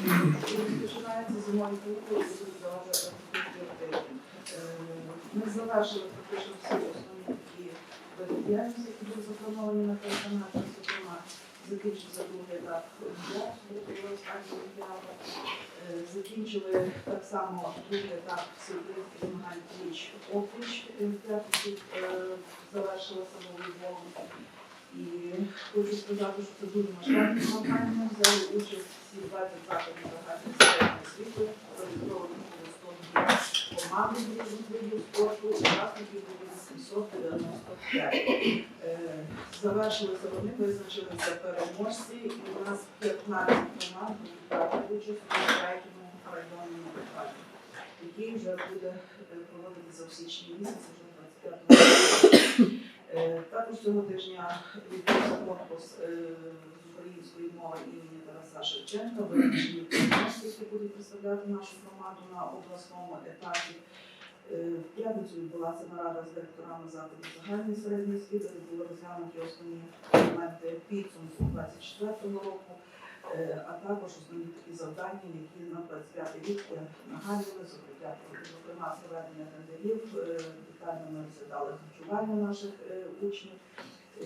Починається зимові канікули, будуть заважати активності. Ми завершили фактично всі основні такі види діяльності, які були заплановані на персонаж, зокрема, закінчився другий етап останнього. Е, Закінчили так само другий етап всеукраїнських змагань пліч опліч Е, в І хочу сказати, що це дуже масштабні змагання. Взяли участь всі 20 закладів загальної середньої освіти, реєстровані було 102 команди різних видів спорту, учасників було 795. Е, Завершилися вони, визначилися переможці, і у нас 15 команд будуть брати участь у третьому районному етапі, який вже буде е, проводитися в січні місяці, вже 25 року. Е, Також цього тижня відбувся конкурс е, з української мови імені Тараса Шевченка, визначені переможці, будуть представляти нашу громаду на обласному етапі. Е, В п'ятницю відбулася нарада з директорами закладів загальної середньої освіти, де були розглянуті основні елементи підсумку 24 року, а також основні такі завдання, які на 25 рік е, нагадували, зокрема, зокрема проведення тендерів, е, детально ми розглядали харчування наших е, учнів, е,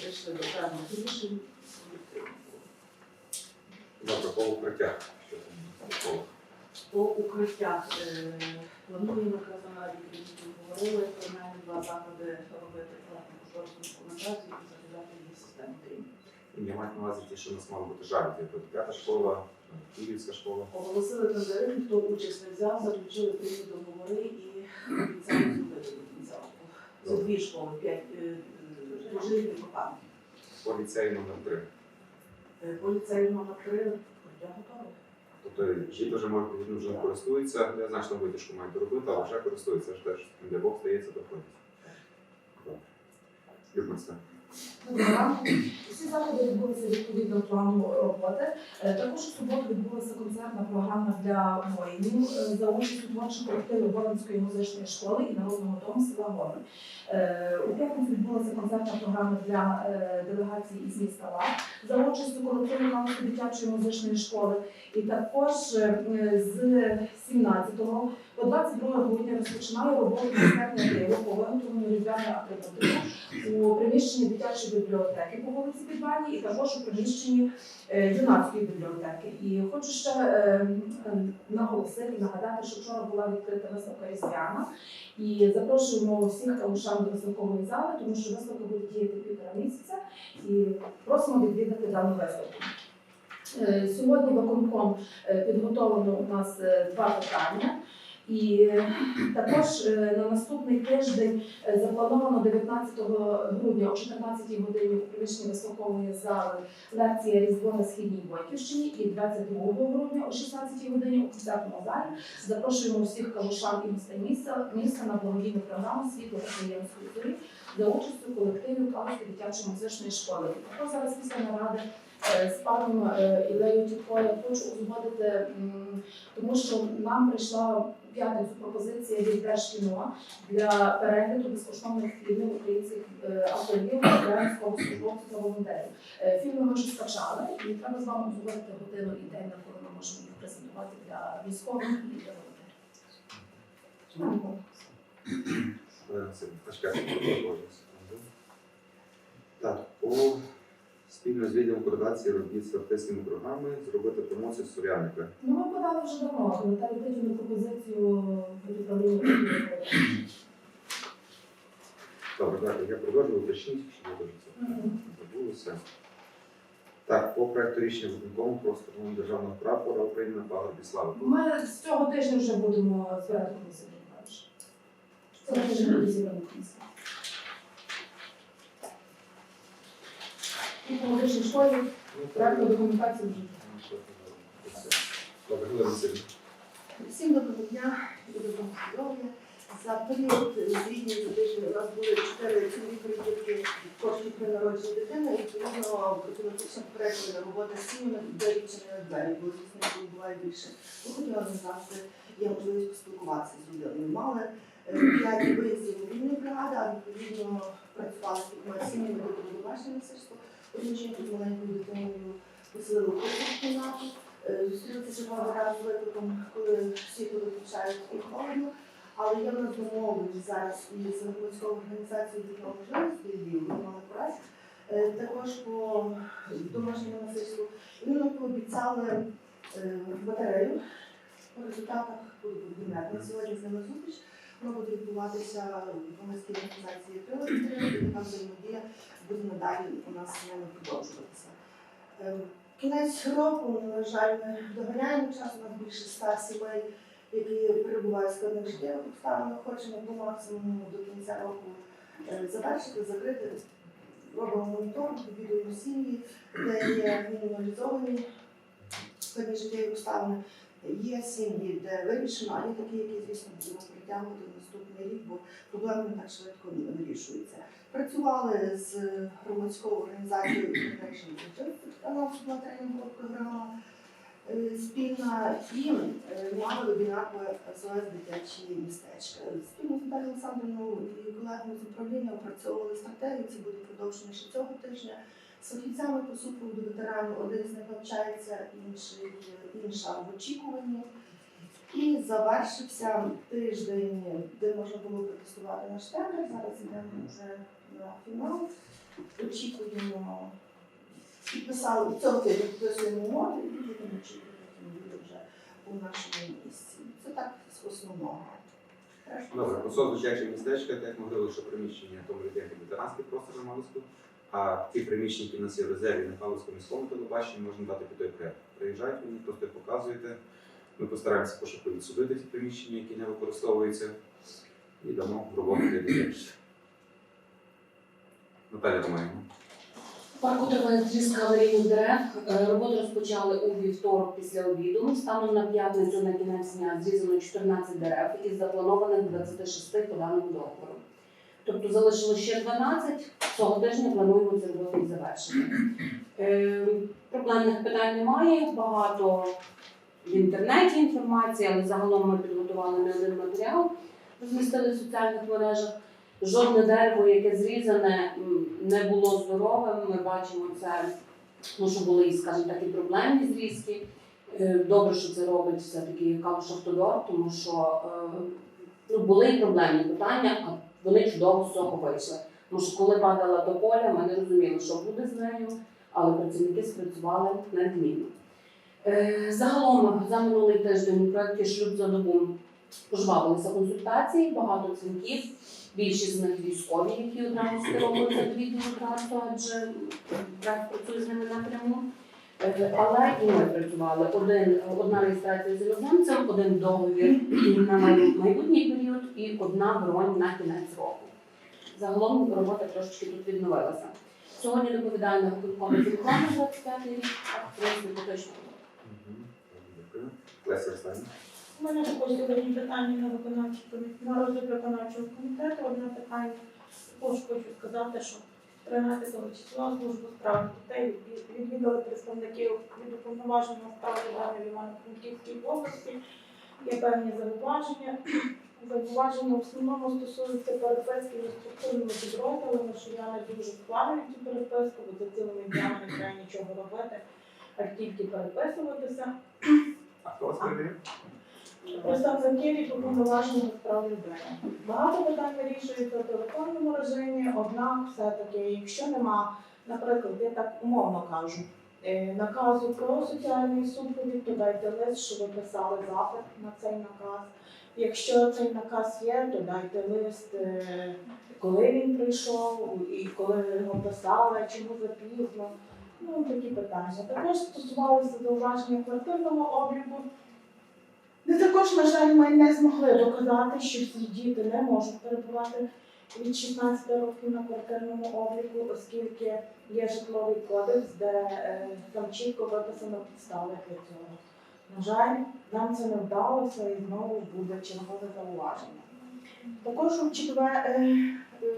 прийшли до певних рішень. Завтра по укриттях. По укриттях е, плануємо якраз на раді які говорили, принаймні два заходи робити проектно-кошторисну документацію і закидати її в систему ТРІМ. Я маю на увазі ті, що у нас мало бути жарт. Тобто п'ята школа, Київська школа. Оголосили тендери, хто участь не взяв, заключили прямі договори і обіцяли зробити до кінця року. За дві школи, п'ять е, дожив і копанки. По ліцею номер 3. По ліцею номер три я готова. Тобто діти вже можуть вже не користуються. Я знаю, що там витяжку мають робити, але вже користуються. Це ж теж де Бог стається, доходить. Добре. Юрмаста. Всі заходи відбулися відповідно плану роботи. Е, Також у суботу відбулася концертна програма для воїнів е, за участю творчих колективів Городської музичної школи і народного дому села Город. Е, У п'ятницю відбулася концертна програма для делегації із міста Лав за участю колективу Галицької дитячої музичної школи. І також з 17 по 22 грудня розпочинає роботу концертне диво по виготовленню різдвяної атрибутики у приміщенні дитячої бібліотеки по вулиці Підвальній і також у приміщенні е, юнацької бібліотеки. І хочу ще е, е, наголосити, нагадати, що вчора була відкрита виставка Різдвяна. І запрошуємо всіх калушан до виставкової зали, тому що виставка буде діяти півтора місяця і просимо відвідати дану виставку. Е, Сьогодні виконком підготовлено у нас два питання. І е, також е, на наступний тиждень е, заплановано 19 грудня о 14 годині у приміщенні високової зали лекція Різдво на східній Бойківщині і 22 грудня о 16 годині у концертному залі запрошуємо всіх калушан і гостей міста, міста на благодійну програму світло та приємської за участю колективів Калуської дитячої музичної школи. Також зараз після наради з паном е, Ілею Тітко я хочу узгодити, тому що нам прийшла п'ятницю пропозиція від Держкіно для перегляду безкоштовних фільмів українських е, авторів для військовослужбовців та волонтерів. Е, Фільми ми вже скачали, і треба з вами узгодити годину і день, на коли ми можемо їх презентувати для військових і для волонтерів. Так, спільно з відділом координації робіт з артистськими програми зробити промоцію Суряника. Ну, ми подали вже давно, Наталі Петівну пропозицію від управління. Добре, дякую. Я продовжую уточніть, щоб ми дуже це забулося. Так, по проекту рішення виконкому про встановлення державного прапора України на пагорбі слави. Ми з цього тижня вже будемо збирати комісію. Це тиждень буде зібрана комісія. І по медичній школі проектну документацію вже. Всім доброго дня і доброго здоров'я. За період з літньої до тижня у нас були чотири цільові перевірки коштів при народженні дитини. І відповідно профілактична попередження робота з сім'ями де відчинені двері, бо звісно буває більше. Ми хотіли організувати є можливість поспілкуватися з людьми. Ми мали е, п'ять виїздів мобільної бригади, а відповідно працювали з кількома сім'ями, де було домашнє з маленькою дитиною поселили в кімнату. Е, Зустрілися черговий раз з викликом, коли всі туди включають і холодно. Але є в нас домовленість зараз із громадською організацією «Дітей можливості Львів, ми мали праць, також по домашньому насильству. І Вони пообіцяли е, батарею. По результатах. На сьогодні з ними зустріч. Вона буде відбуватися в громадській організації «Прилад», і взаємодія буде надалі у нас з продовжуватися. Е, Кінець року, на жаль, ми доганяємо час, у нас більше ста сімей, які перебувають в складних життєвих обставинах. Хочемо по максимуму до кінця року е, завершити, закрити. Робимо моніторинг, відвідуємо сім'ї, де є мінімалізовані складні життєві обставини. Є сім'ї, де вирішено, а є такі, які, звісно, будемо притягувати в наступний рік, бо проблеми так швидко не вирішуються. Працювали з громадською організацією Integration Justice, наша тренінгова програма е, спільна і е, мали вебінар по СОС дитячі містечка. Спільно з Наталією Олександрівною і колегами з управління опрацьовували стратегію, це буде продовжено ще цього тижня. З фахівцями по супроводу ветеранів один з них навчається, інший інша в очікуванні. І завершився тиждень, де можна було протестувати наш тендер. Зараз йдемо вже на фінал. Очікуємо, підписали цього тижня підписуємо угоди і будемо очікувати, буде вже у нашому місці. Це так з основного. Добре, посол дитяче містечка, так могли лише приміщення тому як ветеранський простор на Малицьку, а ті приміщення, які в нас є в резерві на Павловському міському телебаченні, можна дати під той проект. Приїжджайте мені, просто показуєте. Ми постараємося пошуку відсудити ті приміщення, які не використовуються, і дамо роботу для дітей. Наталя Романівна. Парку триває зрізка аварійних дерев. Е, Роботи розпочали у вівторок після обіду. Станом на п'ятницю на кінець дня зрізано 14 дерев із запланованих 26 по даному договору. Тобто залишилось ще 12. Цього тижня плануємо ці роботи завершити. Е, Проблемних питань немає. Багато в інтернеті інформації, але загалом ми підготували не один матеріал, розмістили в соціальних мережах. Жодне дерево, яке зрізане, не було здоровим. Ми бачимо це, ну, що були, скажімо так, і проблемні зрізки. Е, Добре, що це робить все-таки Калуш Автодор, тому що е, ну, були і проблемні питання, вони чудово з цього вийшли. Тому що коли падала до поля, ми не розуміли, що буде з нею, але працівники спрацювали надмінно. Е, Загалом за минулий тиждень у проєкті Шлюб за добу пожвавилися консультації, багато дзвінків. Більшість з них військові, які одразу скеровуються до відділу трасту, адже працює з ними напряму. Е, Але і ми працювали. Один, одна реєстрація з іноземцем, один договір на майбутній період і одна бронь на кінець року. Загалом робота трошечки тут відновилася. Сьогодні доповідаю на виконкому реклами 25 рік, а в принципі поточно. Мгм. Дякую. Леся У мене також сьогодні питання на виконавчий комітет, на розгляд виконавчого комітету. Одне питання. Також хочу сказати, що 13 числа службу справ дітей відвідали представників від уповноваженого справи в Івано-Франківській області. Є певні зауваження. Зауваження в основному стосуються переписки між структурними підрозділами, що я не дуже вкладаю цю переписку, бо за цілими днями не треба нічого робити, а тільки переписуватися. А хто вас перевіряє? Представники від уповноважених справ людини. Багато питань вирішується в телефонному режимі, однак все-таки, якщо нема, наприклад, я так умовно кажу, е, наказу про соціальний супровід, то дайте лист, що ви писали запит на цей наказ. Якщо цей наказ є, то дайте лист, е, коли він прийшов і коли ви його писали, чому запізно. Ну, такі питання. Також стосувалося зауваження квартирного обліку. Де також, на жаль, ми не змогли доказати, що всі діти не можуть перебувати від 16 років на квартирному обліку, оскільки є житловий кодекс, де е, там чітко виписано підстави для цього. На жаль, нам це не вдалося і знову буде чергове зауваження. Також у четвер е, е,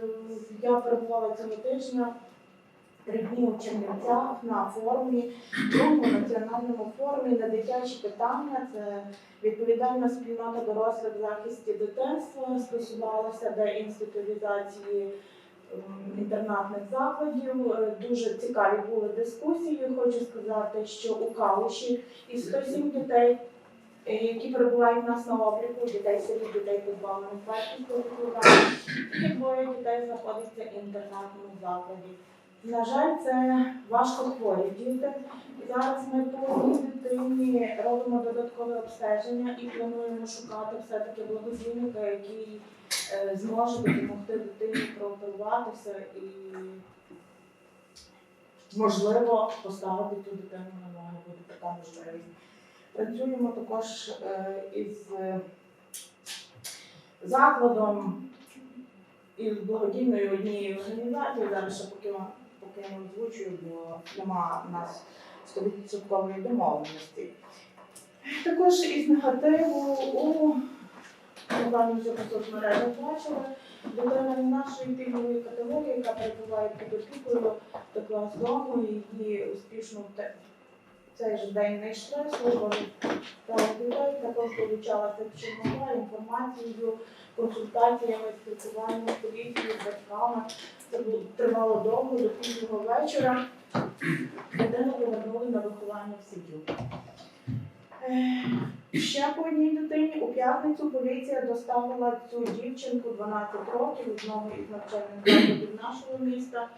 я перебувала цього тижня три дні у Чернівцях на форумі, другому національному форумі на дитячі питання. Це відповідальна спільнота дорослих захисті дитинства стосувалася деінституалізації інтернатних закладів. Е, Дуже цікаві були дискусії. Хочу сказати, що у Калуші із 107 дітей, е, які перебувають в нас на обліку, дітей сиріт, дітей позбавлених батьківського піклування, тільки двоє дітей знаходяться в інтернатному закладі. На жаль, це важко хворі діти. Зараз ми по дитині робимо додаткове обстеження і плануємо шукати все-таки благодійника, який е, зможе допомогти дитині прооперуватися і можливо поставити цю дитину на ноги, буде така можливість. Працюємо також е, із е, закладом із благодійною однією організацією. Зараз ще поки поки озвучую, бо нема в нас 100% домовленості. Також із негативу у напевно, вже по соцмережах бачили, дитина нашої пільгової категорії, яка перебуває під опікою, до з дому, її успішно цей же день не йшли, прав дітей також долучалася могла інформацією, консультаціями, спілкуванням з поліцією, з батьками. Це було тривало довго до пізнього вечора. Дитину повернули на виховання в сім'ю. Е, Ще по одній дитині у п'ятницю поліція доставила цю дівчинку 12 років одного із навчальних закладів нашого міста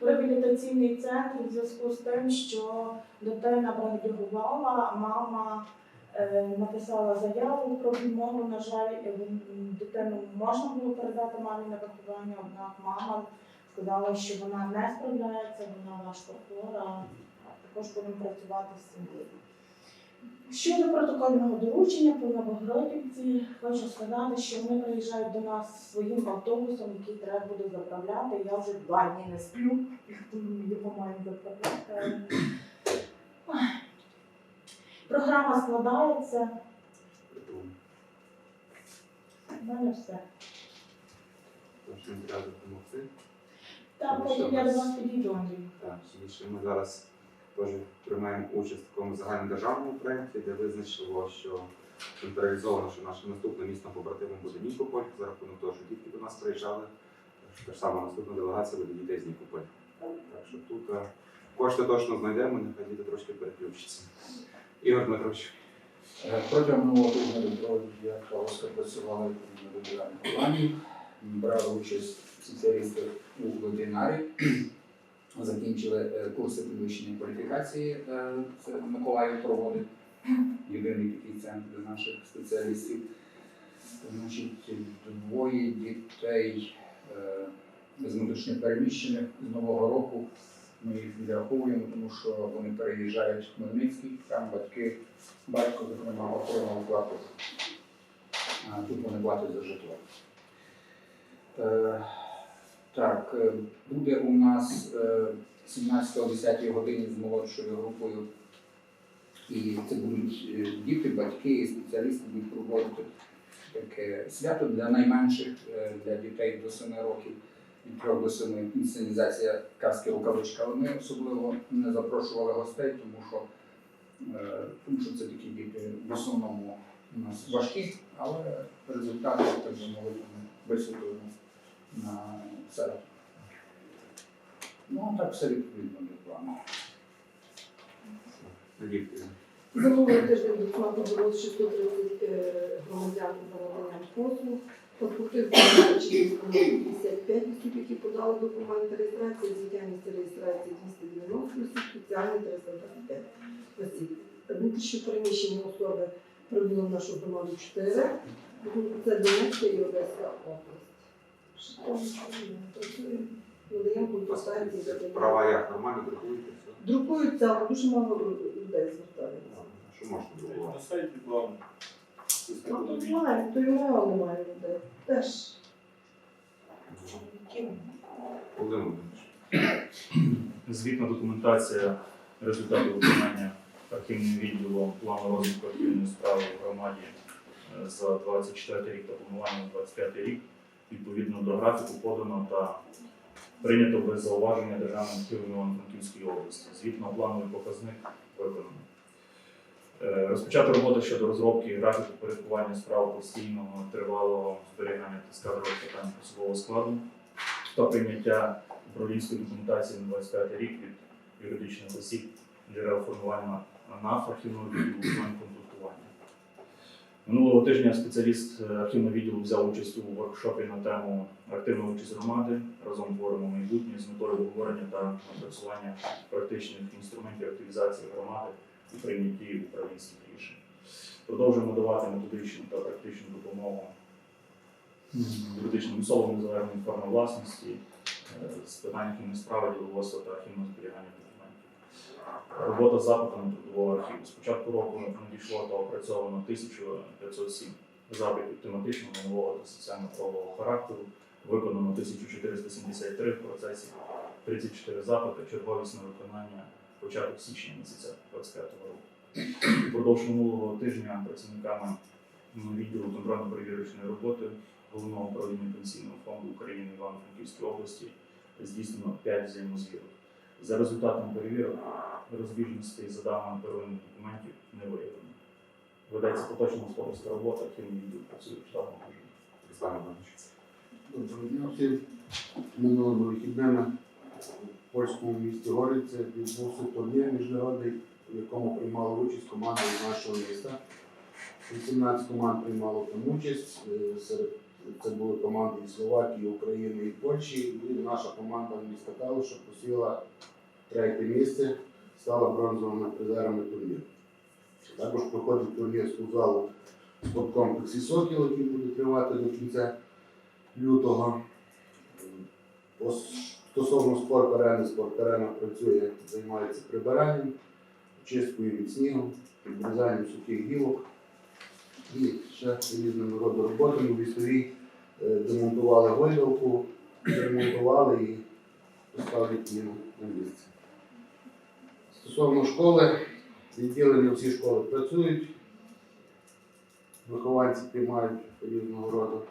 реабілітаційний центр в зв'язку з тим, що дитина бронебігувала, мама е, написала заяву про відмову. На жаль, дитину можна було передати мамі на виховання, однак мама сказала, що вона не справляється, вона важко хвора, також будемо працювати з сім'єю. Щодо протокольного доручення по Новогродівці, хочу сказати, що вони приїжджають до нас своїм автобусом, який треба буде заправляти. Я вже два дні не сплю, тому його маємо заправляти. Програма складається. У мене все. Допомогти. Так, потім я до вас підійду, Андрій. Так, ми зараз теж приймаємо участь в такому загальнодержавному проєкті, де визначило, що централізовано, що наше наступне місто побратимом буде Нікополь, за рахунок того, що дітки до нас приїжджали. Та ж сама наступна делегація буде дітей з Нікополя. Так що тут е, кошти точно знайдемо, нехай діти трошки переключаться. Ігор Дмитрович. Е, Протягом нового тижня я Павловська працювали на вибиральних плані, брали участь спеціалісти у вебінарі, закінчили е, курси підвищення кваліфікації. е, Це Миколаїв проводить єдиний такий центр наших спеціалістів. Значить, двоє дітей е, з внутрішньо переміщених з Нового року. Ми їх відраховуємо, тому що вони переїжджають в Хмельницький, там батьки батько, зокрема, отримав плату. Тут вони платять за житло. Е, так, е, буде у нас е, 17 о 10 годині з молодшою групою. І це будуть е, діти, батьки і спеціалісти будуть проводити таке свято для найменших, е, для дітей до 7 років від 3 до 7 інсценізація казки рукавичка. Але ми особливо не запрошували гостей, тому що Е, тому що це такі діти в основному у нас важкі, але результати так би мовити висвітлюємо на серед. Ну, так все відповідно до плану. Минулий тиждень ЦНАПу було 630 е, громадян за наданням послуг. Паспортів чи 55 осіб, які подали документи реєстрації, звітяності реєстрації 290 осіб, спеціальні 325 осіб. Внутрішньо переміщені особи прибули в нашу громаду 4. Це Донецька і Одеська область. Права як нормально друкуєте? Друкуються, але дуже мало людей звертається. Що можна друкувати? На сайті главне. Ну, немає, то й мало немає людей. Теж. Володимир Володимирович. Звітна документація результатів виконання архівним відділом плану розвитку архівної справи в громаді е, за 24 рік та планування на 25 рік. Відповідно до графіку подано та прийнято без зауваження Державним архівом Івано-Франківської області. Звітно-плановий показник виконано. Е, Розпочати роботу щодо розробки графіку порядкування справ постійного тривалого зберігання та складових питань особового складу. та прийняття управлінської документації на 25 рік від юридичних осіб джерел формування НАФ архівного відділу. Минулого тижня спеціаліст е, архівного відділу взяв участь у воркшопі на тему активна участь громади разом творимо майбутнє з метою обговорення та напрацювання практичних інструментів активізації громади у прийнятті управлінських рішень. Продовжуємо давати методичну та практичну допомогу юридичним особам незалежної форми власності е, з питань архівної справи, діловодства та архівного зберігання. Робота з запитами трудового архіву. З початку року надійшло та опрацьовано 1507 запитів тематичного, нового та соціально-правового характеру. Виконано 1473 в процесі 34 запити, черговість на виконання початок січня місяця 25 року. Впродовж минулого тижня працівниками відділу контрольно-перевірочної роботи Головного управління пенсійного фонду України Івано-Франківській області здійснено 5 взаємозвірок. За результатами перевірок розбіжностей за даними первинних документів не виявлено. Ведеться поточна господарська робота, архівний відділ працює в штатному режимі. Руслан Іванович. Доброго дня всім. Минулими вихідними в польському місті Гориця відбувся турнір міжнародний, в якому приймали участь команди з нашого міста. 18 команд приймало там участь. Е, Серед це були команди із Словакії, України і Польщі. І наша команда міста Калуша посіла третє місце, стала бронзовими призерами турніру. Також проходить турнір з футзалу в спорткомплексі Сокіл, який буде тривати до кінця лютого. Стосовно спорт арени, спорт арена працює, займається прибиранням, чисткою від снігу, підрізанням сухих гілок і ще різними роботами. В лісовій е, демонтували гойдалку, ремонтували і поставлять її на місце. Стосовно школи, відділення всі школи працюють, вихованці приймають різного роду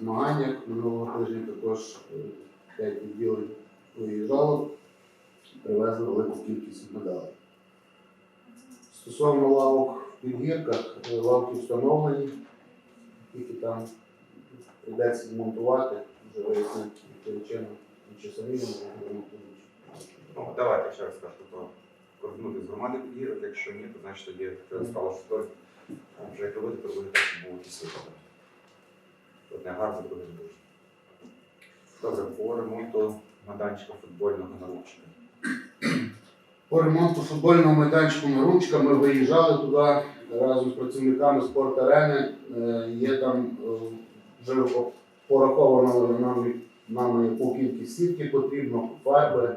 змаганнях. Минулого тижня також е, п'ять відділень виїжджало, привезли велику кількість медалей. Стосовно лавок в підгірках, е, лавки встановлені, тільки там прийдеться демонтувати, вже вияснити, яким чином, чи самі не. Ну, давайте ще раз скажу, то координувати з громади підгірок, якщо ні, то значить тоді стало, що хтось вже як робити, то робити так, щоб було якісь виходи. Одне гарне, друге дуже. Добре, по ремонту майданчика футбольного наручника. По ремонту футбольного майданчику на ручка ми виїжджали туди разом з працівниками спорт-арени. Е, Є там е, вже пораховано нам, нам яку кількість сітки потрібно, фарби,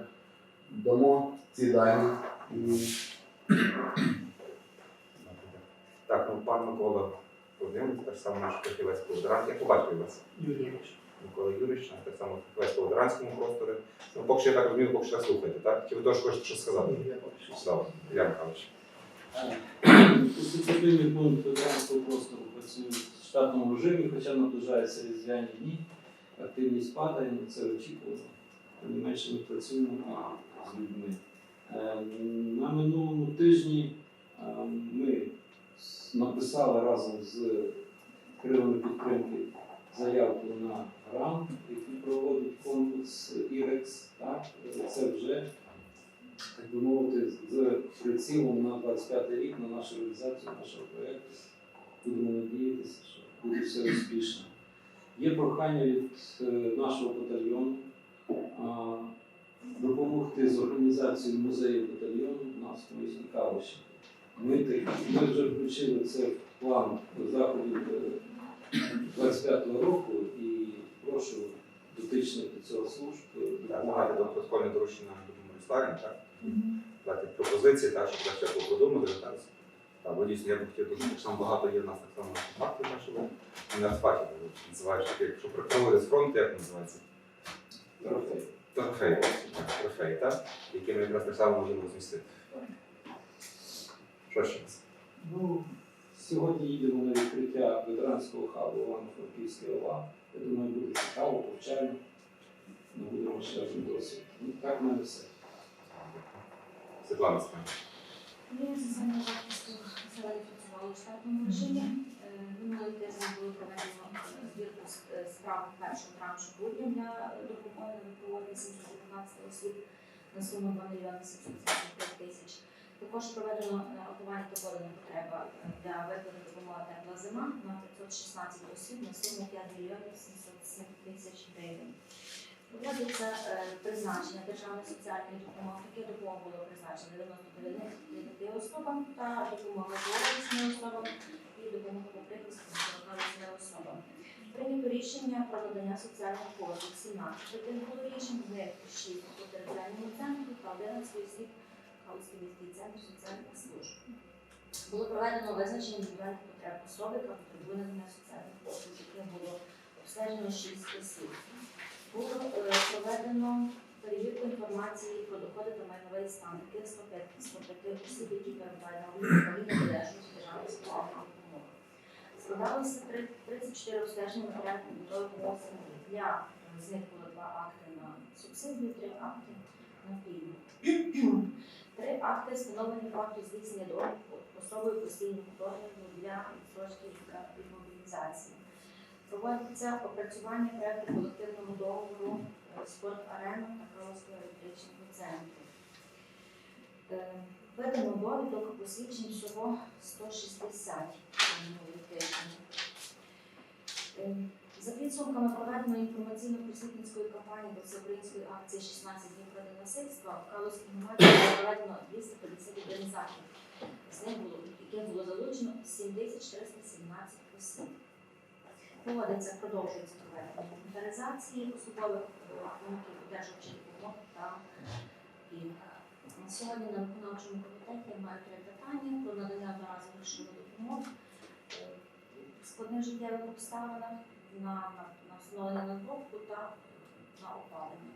дамо ці дані. Так, ну пан Микола Володимирович, так само наш фахівець по ветеранській. Як побачив вас? Юрійович. Микола Юрійович, так само фахівець по ветеранському просторі. Ну, поки що я так розумію, поки що слухаєте, так? Чи ви теж хочете щось сказати? Слава, Ігор Михайлович. Конституційний пункт ветеранського простору працює в штатному режимі, хоча наближаються різдвяні дні. Активність падає, ну, це очікувано. Тим не менше ми працюємо з людьми. Е, На минулому тижні е, ми написали разом з крилами підтримки заявку на грант, який проводить конкурс ІРЕКС. Це вже так би мовити, з прицілом на 25 рік на нашу реалізацію нашого проєкту. Будемо надіятися, що буде все успішно. Є прохання від е, нашого батальйону допомогти з організацією музею батальйону у нас в місті Калуші. Ми, ми вже включили це в план заходів е, 25-го року і прошу дотичних до цього служб е, допомагати давайте до доручення будемо розставити, так? Дати пропозиції, так, щоб це все продумати, бо дійсно, я б хотів дуже так само багато є в нас так само фактів нашого університетів, називають такі, що прикривали з фронту, як називається? Трофей. Трофеї, так, трофеї, так? Які ми якраз так само можемо розмістити. Що ще раз? Ну, сьогодні їдемо на відкриття ветеранського хабу Івано-Франківської ОВА. Я думаю, буде цікаво, повчально. Ми будемо ще один досвід. Ну, так в мене все. Світлана Степанівна. Мені соціального захисту Зелені працювали у штатному режимі. Минулий тиждень було проведено збірку е, справ першого траншу грудня для допомоги на 719 осіб на суму 2 мільйони 775 тисяч. Також проведено е, рахування та потреба е, для виплати допомоги тепла зима на 516 осіб на суму 5 мільйонів 707 тисяч гривень. Проводиться е, призначення державної соціальної допомоги. Таке допомога було призначено 99 особам та допомога двоєчним особам і допомога по прихисту 48 особам. Прийнято рішення про надання соціальних послуг 17 таких було рішень, з них 6 по територіальному центру та 11 осіб Калузький міський центр соціальних служб. Було проведено визначення індивідуальних потреб особи, яка потребує надання соціальних послуг, яких було обстежено 6 осіб. Було е, проведено перевірку інформації про доходи та майновий стан таких 105 105 осіб, які перебувають на управління одержують державної допомоги. Складалося 34 обстеження матеріальної побутової допомоги. Для е, з них було два акти на субсидію, три акти на пільгу. Три акти встановлені факту здійснення догляду особою постійного догляду для відстрочки від мобілізації. Проводиться опрацювання проекту колективного договору е, спорт арена та Калузького електричного центру. Е, Видано довідок посвідчень всього 160 минулий. Е, За підсумками проведеної інформаційно-просвітницької кампанії до всеукраїнської акції 16 днів проти насильства в Калузькій громаді було проведено 251 захід. З них було, яких було залучено 7317 осіб. Проводиться, продовжується проведення інвентаризації особових е, пунктів одержувачів допомоги та пільг. Сьогодні на виконавчому комітеті я маю три питання про надання одноразових грошових допомог е, в складних життєвих обставинах на, на, на встановлення надбавку та на опалення.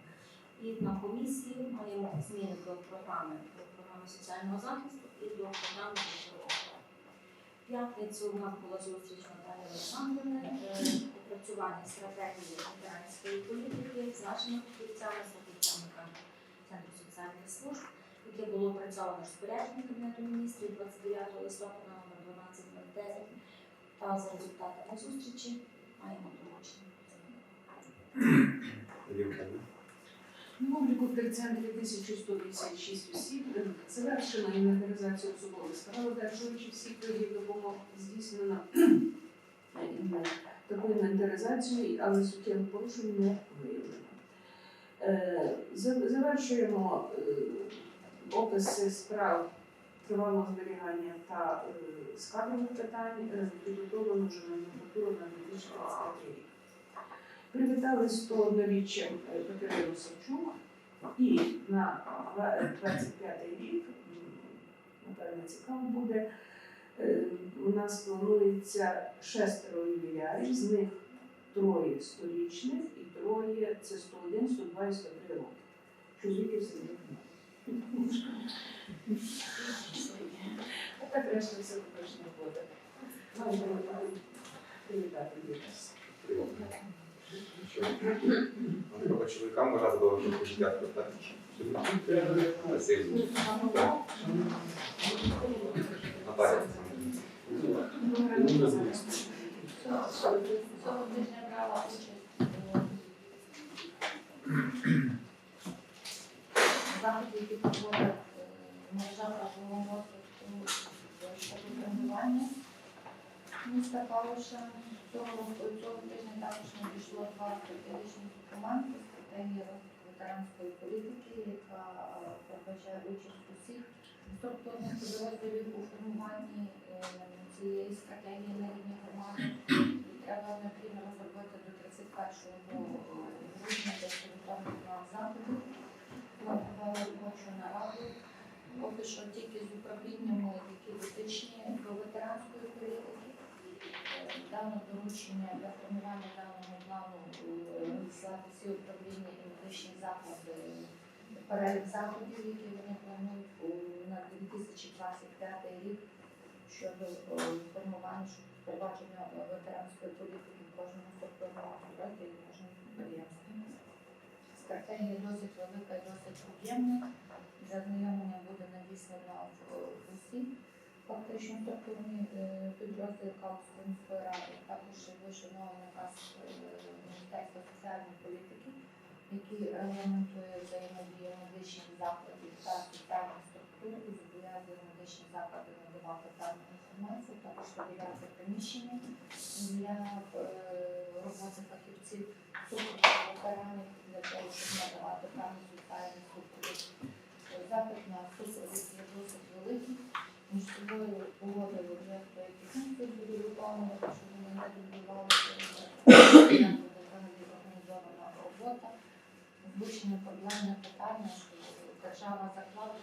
І на комісії маємо зміни до програми, до програми соціального захисту і до програми здоров'я. П'ятницю у нас була зустріч Наталії Олександрівни, е, опрацювання стратегії ветеранської політики з нашими фахівцями, з фахівцями Центру соціальних служб, яке було опрацьовано розпорядженням Кабінету міністрів 29 листопада номер 1209 та за результатами зустрічі маємо доручення. На обліку в терцентрі 1156 осіб завершена інвентаризація особових справ, одержуючи всіх видів допомог, здійснена таку інвентаризацію, але суттєвих порушень не виявлено. Е, Завершуємо е, описи справ тривалого зберігання та е, скаргових питань, підготовлено вже номенклатуру на 2025 рік. Привітали 101-річчям е, Катерину Савчук і на два- 25 рік, напевно, цікаво буде, е, у нас планується шестеро ювілярів, з них троє сторічних і троє це 101, 102 і 103 роки. Чоловіків серед них. А так решта все точно буде. Маємо привітати дітей. Що? Треба чоловікам вважати довго життя. Так. Наталя. Цього тижня брала участь у заході, які проводить мережа правового розвитку щодо тренування міста Калуша. Цього тижня також надійшло два стратегічні документи стратегія розвитку ветеранської політики, яка е, передбачає участь усіх структурних підрозділів у формуванні е, цієї стратегії на рівні громади. Треба необхідно розробити до 31 грудня для підготовки план заходів. Ми провели робочу нараду. Поки що тільки з управліннями, які дотичні до ветеранської політики. Е, Дано доручення для формування даного плану е, за всі управління і медичні заклади перелік заходів, які вони планують на 2025 рік щодо е, формування е, ветеранської політики в кожному структурному підрозділі і кожному підприємстві. Стратегія досить велика і досить об'ємна. Для знайомлення буде надіслано в усі. Фактично структурні е, підрозділи Калузької міської ради також вийшов новий наказ е, Міністерства соціальної політики, який регламентує взаємодію медичних закладів та соціальних структур і зобов'язує медичні заклади надавати певну інформацію, також виділяти приміщення для е, роботи фахівців ветеранів для того, щоб надавати певні соціальні структури. Запит на є досить великий між собою погодили вже функції буде виконувати, щоб вони не буде організована робота, звичне проблемне питання, що держава заклала,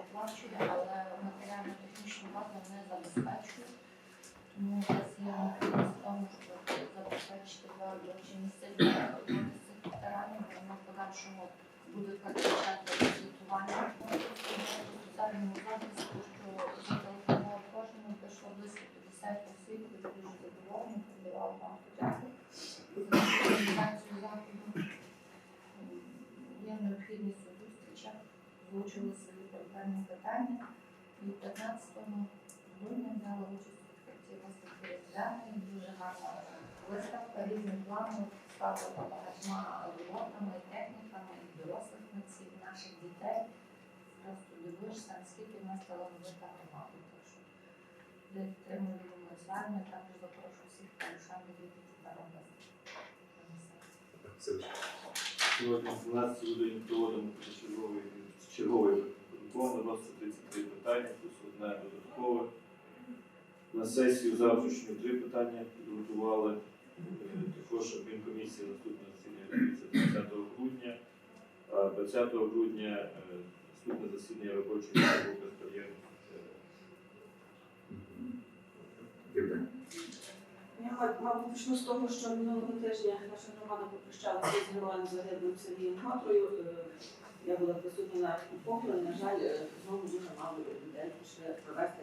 оплачує, але матеріально-технічну базу не забезпечує. Тому необхідність в тому, щоб забезпечити для роботи з цих ветеранів, вони в подальшому будуть захисту, що зателефонував кожному, прийшло близько 50 осіб, які дуже задоволені, передавали вам подяку заходу. Є необхідність у зустрічах, озвучили свої проблемні питання. І 15 грудня взяла участь у відкритті виставки різдвяної, дуже гарна виставка різних планів, ставлена багатьма роботами, техніками і дорослих митців, наших дітей просто дивишся, що я підтримую думаю, звернення, також запрошую всіх полюшан відвідати та робити. Сьогодні в 12 годині проводимо черговий черговий виконком, виноситься 33 питання, плюс одне додаткове. На сесію завтрашню три питання підготували. Також адмінкомісія наступне засідання відбудеться 20 грудня, 20 грудня е, наступне засідання робочої групи з кар'єрних Я мабуть, почну з того, що минулого тижня наша громада попрощалася з героєм загиблим Сергієм Матрою. Е, Я була присутня на похороні. На жаль, е, знову дуже мало людей пішли провести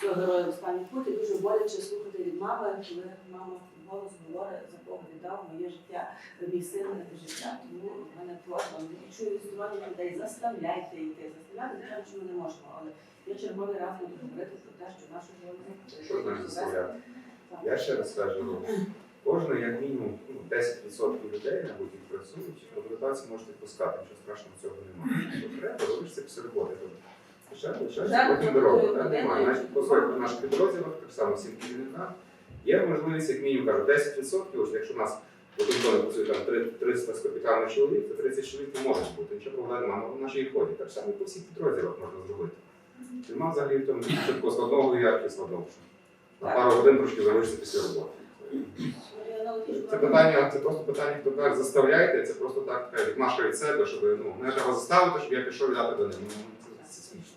цього героя в останній путь. І дуже боляче слухати від мами, коли мама голос говорить, за віддав моє життя, мій син життя. Тому в мене просьба, не чую сторонніх людей, заставляйте йти. Заставляти, звичайно, що ми не можемо, але я черговий раз буду говорити про те, що нашу заставляти? Я ще раз кажу, кожен, як мінімум, ну, 10% людей, мабуть, які працюють, реабілітацію можуть відпускати, нічого страшного цього немає. Що треба, робиш це після роботи. Ще, ще, ще потім дорогу, немає. Послухайте, в наших підрозділах, так само всім керівникам, є можливість, як мінімум, кажу, 10%, ось якщо у нас в Україні працює там 300 з капітальних чоловік, то 30 чоловік не може бути, нічого проблем немає, в нашій ході. Так само по всіх підрозділах можна зробити. Нема взагалі тому нічого складного і ярки складного. На пару годин трошки залишиться після роботи. Це питання, це просто питання, хто каже, заставляйте, це просто так така відмашка від себе, щоб ну, не треба заставити, щоб я пішов віддати до них. Ну, це, це смішно.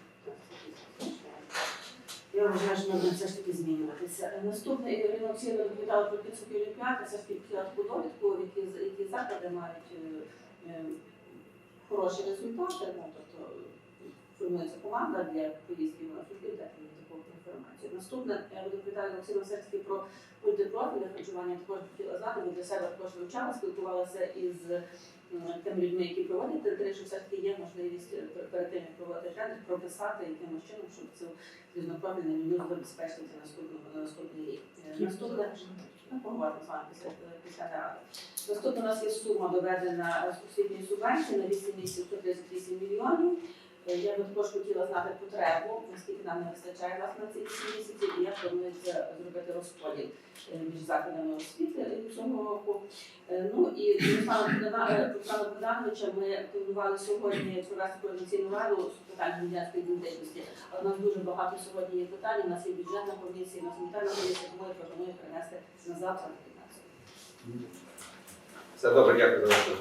Я вважаю, що треба все ж таки змінюватися. Наступне Ірина Олексіївна доповідала про підсумки Олімпіади, все ж таки довідку, які, які заклади мають е, е, хороші результати, ну, тобто формується команда для поїздки на дати таку інформацію. Наступне, я буду доповідати Олексіївна все ж таки про мультипрофільне харчування, також хотіла знати, для себе також вивчала, спілкувалася із м, тими людьми, які проводять тендери, що все таки є можливість е, перед тим, як проводити тендер, прописати якимось чином, щоб цю різнопрофільне меню забезпечити на наступний, на наступний рік. Е, Наступне, ми поговоримо з вами після, після наради. Наступна у нас є сума доведена з освітньої субвенції на 8 місяців 138 мільйонів. Я би також хотіла знати потребу, наскільки нам не вистачає вас на ці 8 місяців, і як планується зробити розподіл е, між закладами освіти цього року. Е, Ну і е, Руслана Богдановича ми планували сьогодні провести координаційну раду з питань громадянської ідентичності. Але у нас дуже багато сьогодні є питань. У нас є бюджетна комісія, у нас санітарна комісія, тому я пропоную перенести на завтра на 15. Все добре, дякую за вашу.